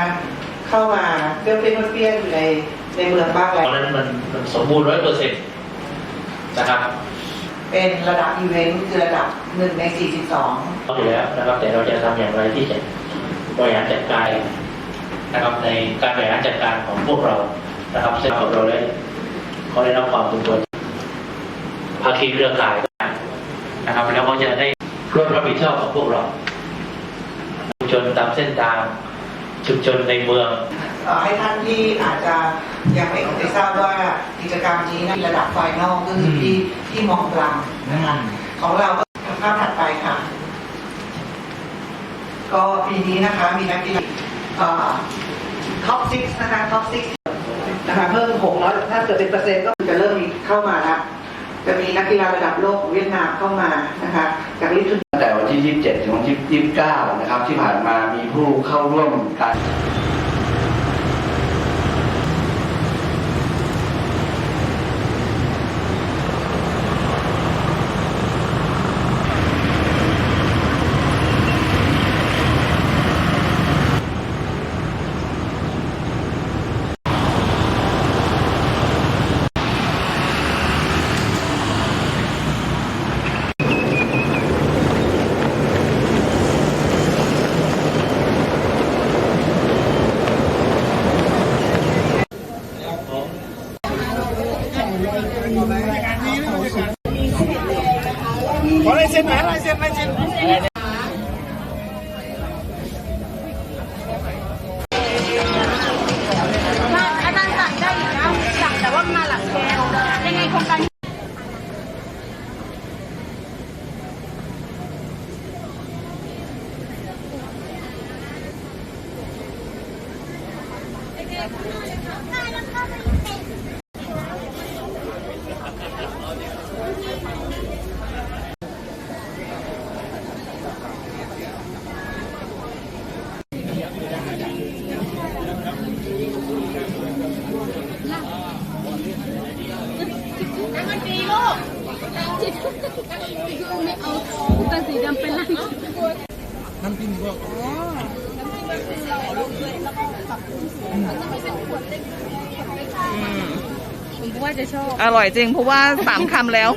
รี้ยวๆเปรี้ยวๆอยู่ในในเมืองบ้างแล้วราะนั้นมันมันสมบูรณ์ร้อยเปอร์เซ็นต์นะครับเป็นระดับอีเวนต์คือระดับหนึ่งใน 42อยู่แล้วนะครับแต่เราจะทำอย่างไรที่จะบริหารจัดการนะครับในการบริหารจัดการของพวกเรานะครับซึ่งเราได้เขาได้รับความเป็นตัวภาคีเครือข่ายนะครับแล้วก็จะได้ร่วมรับผิดชอบกับพวกเราชุมชนตามเส้นทาง ชุมชนในเมืองเอ่อให้ท่านที่อาจจะยังไม่ได้ทราบว่ากิจกรรมนี้นะระดับไฟนอลก็คือที่ที่มองกลางนะคะของเราก็ภาพถัดไปค่ะ ก็ปีนี้นะคะมีนักกีฬาท็อปซิกนะคะท็อปซิกนะคะเพิ่ม600ถ้าเกิดเป็นเปอร์เซ็นต์ก็จะเริ่มมีเข้ามาแล้วจะมีนักกีฬาระดับโลกของเวียดนามเข้ามานะคะจากลิทัลตั้งแต่วัน ที่ 27 ถึงวันที่ 29 นะครับ ที่ผ่านมามีผู้เข้าร่วมการ มาอาจารย์สั่งได้อยู่นะสั่งแต่ว่ามาหลังแก๊สยังไงโครงการ มันดีลูกไม่เอา แต่สีดำเป็นไรน้ำจิ้มก็ผมว่าจะชอบ อร่อยจริงเพราะว่าสามคำแล้ว